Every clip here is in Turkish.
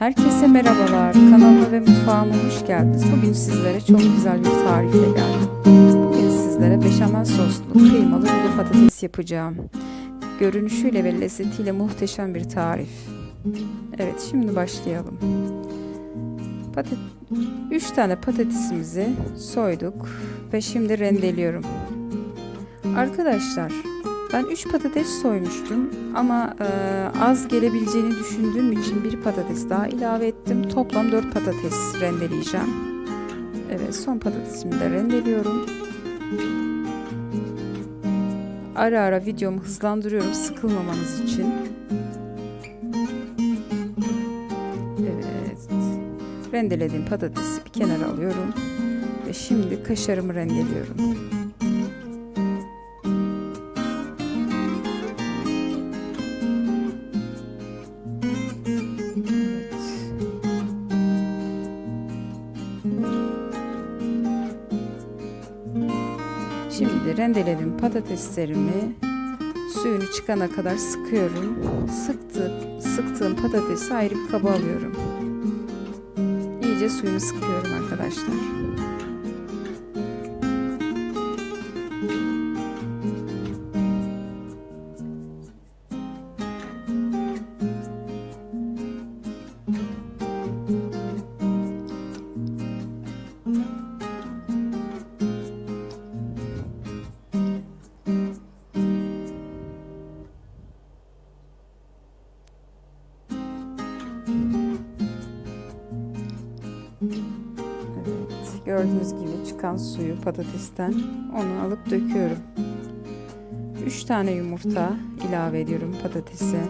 Herkese merhabalar. Kanalıma ve mutfağıma hoş geldiniz. Bugün sizlere çok güzel bir tarifle geldim. Bugün sizlere beşamel soslu kıymalı rulo patates yapacağım. Görünüşüyle ve lezzetiyle muhteşem bir tarif. Evet şimdi başlayalım. Patat 3 tane patatesimizi soyduk ve şimdi rendeliyorum. Arkadaşlar ben 3 patates soymuştum ama e, az gelebileceğini düşündüğüm için bir patates daha ilave ettim. Toplam 4 patates rendeleyeceğim. Evet son patatesimi de rendeliyorum. Ara ara videomu hızlandırıyorum sıkılmamanız için. Evet. Rendelediğim patatesi bir kenara alıyorum. Ve şimdi kaşarımı rendeliyorum. Şimdi rendelediğim patateslerimi suyunu çıkana kadar sıkıyorum. Sıktı, sıktığım patatesi ayrı bir kaba alıyorum. İyice suyunu sıkıyorum arkadaşlar. Gördüğünüz gibi çıkan suyu patatesten onu alıp döküyorum. 3 tane yumurta ilave ediyorum patatese.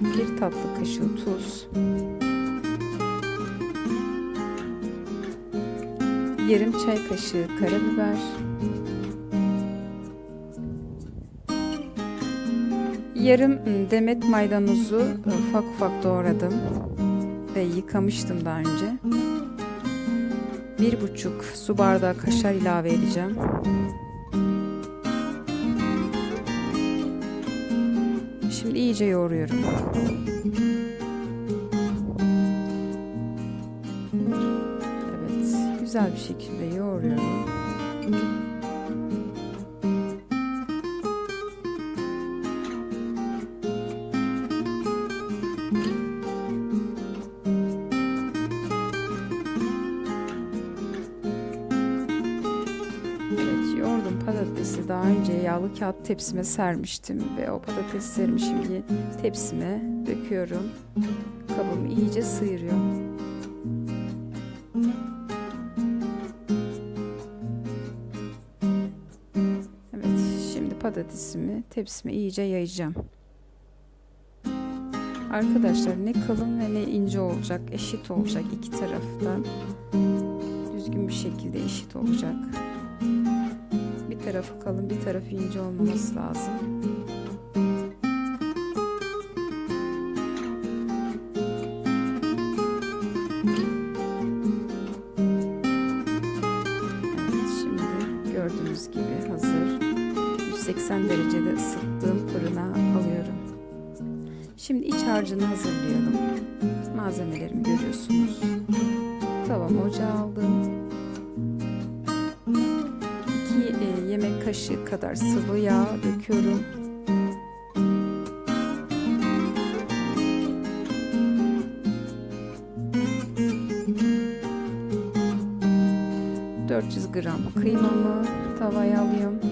Bir tatlı kaşığı tuz. Yarım çay kaşığı karabiber. Yarım demet maydanozu ufak ufak doğradım ve yıkamıştım daha önce. Bir buçuk su bardağı kaşar ilave edeceğim. Şimdi iyice yoğuruyorum. Evet, güzel bir şekilde yoğuruyorum. Yağlı kağıt tepsime sermiştim ve o patateslerimi şimdi tepsime döküyorum. Kabımı iyice sıyırıyorum. Evet, şimdi patatesimi tepsime iyice yayacağım. Arkadaşlar ne kalın ve ne ince olacak, eşit olacak iki taraftan. Düzgün bir şekilde eşit olacak. Tarafı kalın, bir tarafı ince olmaması lazım. Evet, şimdi gördüğünüz gibi hazır. 180 derecede ısıttığım fırına alıyorum. Şimdi iç harcını hazırlayalım. Malzemelerimi görüyorsunuz. Tavam ocağa aldım. Kaşığı kadar sıvı yağ döküyorum. ...400 gram kıymamı tavaya alıyorum.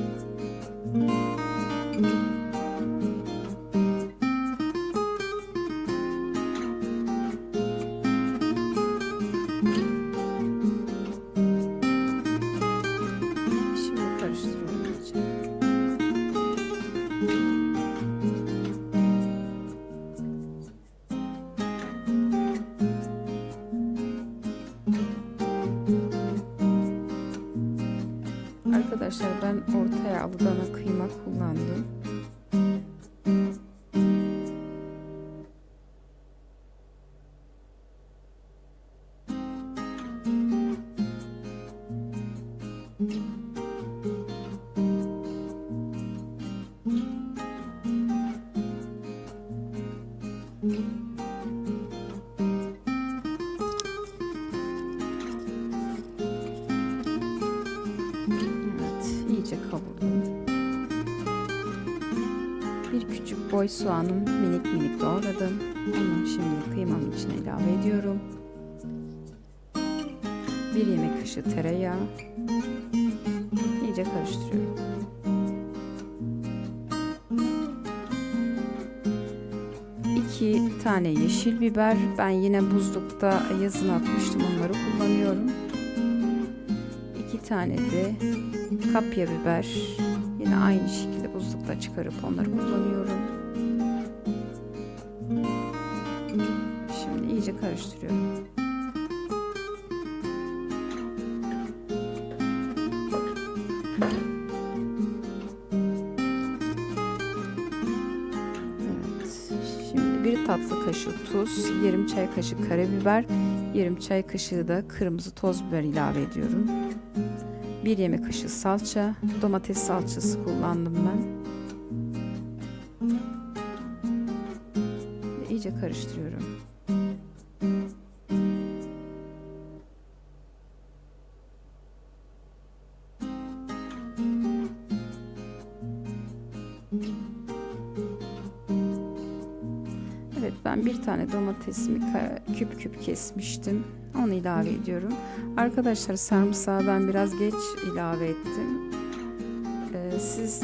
Boy soğanım minik minik doğradım. Onu şimdi kıymamın içine ilave ediyorum. Bir yemek kaşığı tereyağı. İyice karıştırıyorum. İki tane yeşil biber. Ben yine buzlukta yazın atmıştım. Onları kullanıyorum. İki tane de kapya biber. Yine aynı şekilde buzlukta çıkarıp onları kullanıyorum. Şimdi iyice karıştırıyorum. Evet. Şimdi bir tatlı kaşığı tuz, yarım çay kaşığı karabiber, yarım çay kaşığı da kırmızı toz biber ilave ediyorum. Bir yemek kaşığı salça, domates salçası kullandım ben. Ve iyice karıştırıyorum. Evet ben bir tane domatesimi küp küp kesmiştim. Onu ilave ediyorum. Arkadaşlar sarımsağı ben biraz geç ilave ettim. Ee, siz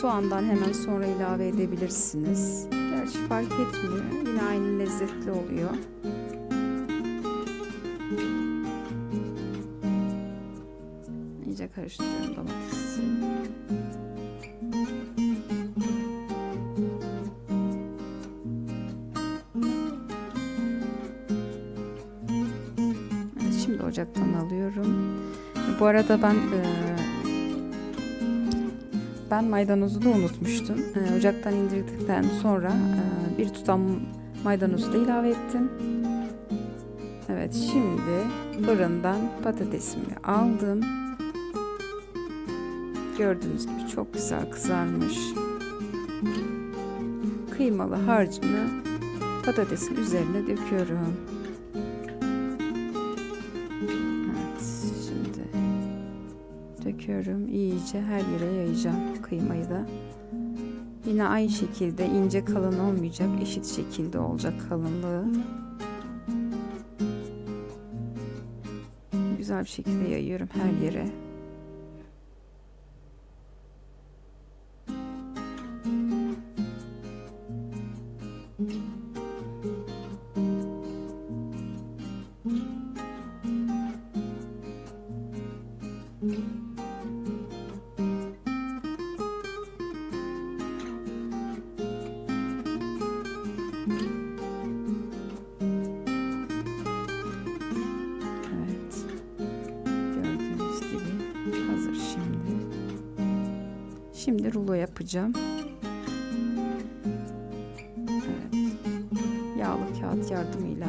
soğandan hemen sonra ilave edebilirsiniz. Gerçi fark etmiyor. Yine aynı lezzetli oluyor. İyice karıştırıyorum domatesi. Ocaktan alıyorum. Bu arada ben e, ben maydanozu da unutmuştum. E, ocaktan indirdikten sonra e, bir tutam maydanozu da ilave ettim. Evet şimdi fırından patatesimi aldım. Gördüğünüz gibi çok güzel kızarmış. Kıymalı harcını patatesin üzerine döküyorum. Döküyorum. iyice her yere yayacağım kıymayı da. Yine aynı şekilde ince kalın olmayacak, eşit şekilde olacak kalınlığı. Güzel bir şekilde yayıyorum her yere. Evet. Şimdi rulo yapacağım. Evet. Yağlı kağıt yardımıyla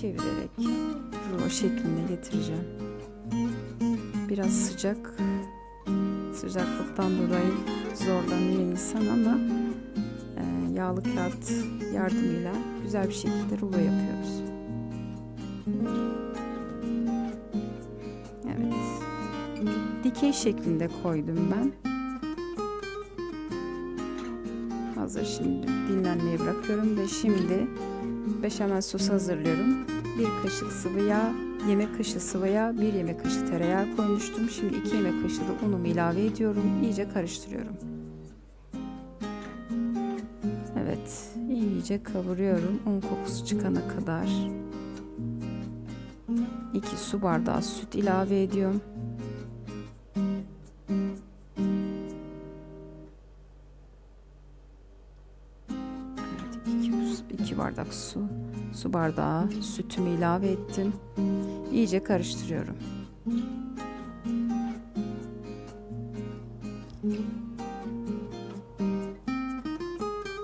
çevirerek rulo şekline getireceğim. Biraz sıcak. Sıcaklıktan dolayı zorlanıyor insan ama e, yağlı kağıt yardımıyla güzel bir şekilde rulo yapıyoruz. Evet. Dikey şeklinde koydum ben. Hazır şimdi dinlenmeye bırakıyorum ve şimdi beşamel sos hazırlıyorum. Bir kaşık sıvı yağ, yemek kaşığı sıvı yağ, bir yemek kaşığı tereyağı koymuştum. Şimdi iki yemek kaşığı da unumu ilave ediyorum. İyice karıştırıyorum. Evet, iyice kavuruyorum un kokusu çıkana kadar. 2 su bardağı süt ilave ediyorum. Bardak su, su bardağı sütümü ilave ettim. İyice karıştırıyorum.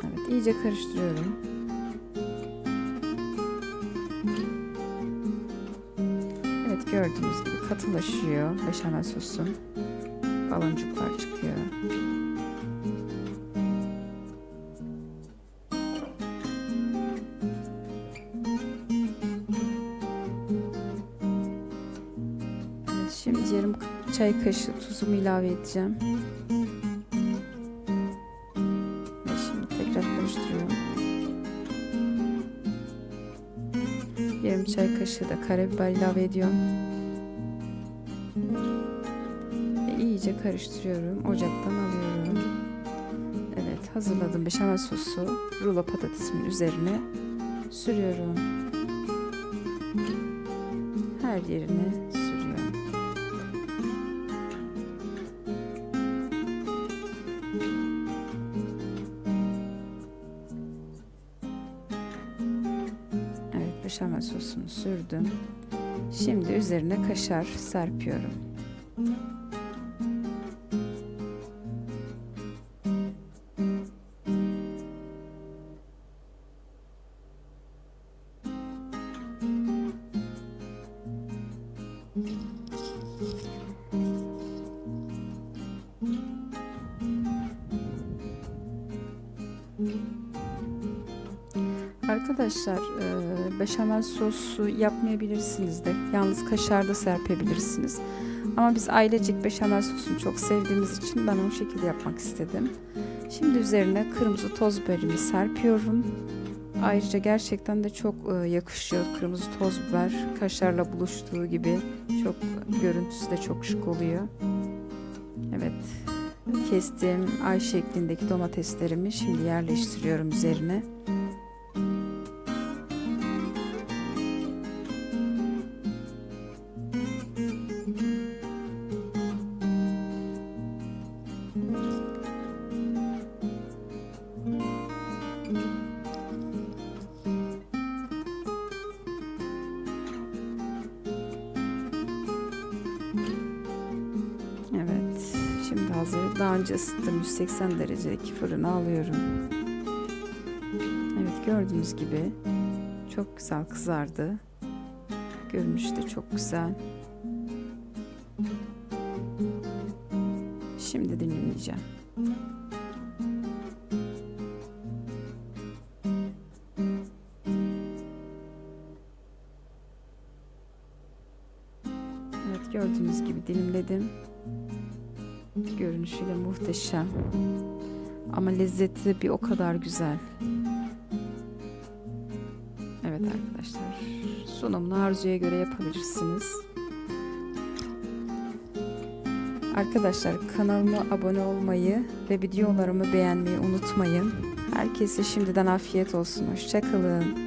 Evet, iyice karıştırıyorum. Evet gördüğünüz gibi katılaşıyor beşamel sosum. Baloncuklar çıkıyor. kaşığı tuzumu ilave edeceğim. Ve şimdi tekrar karıştırıyorum. Yarım çay kaşığı da karabiber ilave ediyorum. Ve iyice karıştırıyorum. Ocaktan alıyorum. Evet hazırladığım beşamel sosu rulo patatesimin üzerine sürüyorum. Her yerine beşamel sosunu sürdüm. Şimdi üzerine kaşar serpiyorum. Arkadaşlar e, beşamel sosu yapmayabilirsiniz de yalnız kaşar da serpebilirsiniz. Ama biz ailecek beşamel sosunu çok sevdiğimiz için ben o şekilde yapmak istedim. Şimdi üzerine kırmızı toz biberimi serpiyorum. Ayrıca gerçekten de çok e, yakışıyor kırmızı toz biber kaşarla buluştuğu gibi çok görüntüsü de çok şık oluyor. Evet kestiğim ay şeklindeki domateslerimi şimdi yerleştiriyorum üzerine. Daha önce ısıttım 180 derecedeki fırına alıyorum. Evet, gördüğünüz gibi çok güzel kızardı. Görünüşü de çok güzel. Şimdi dilimleyeceğim. Evet gördüğünüz gibi dilimledim. Görünüşüyle muhteşem. Ama lezzeti bir o kadar güzel. Evet arkadaşlar. Sunumunu arzuya göre yapabilirsiniz. Arkadaşlar kanalıma abone olmayı ve videolarımı beğenmeyi unutmayın. Herkese şimdiden afiyet olsun. Hoşçakalın.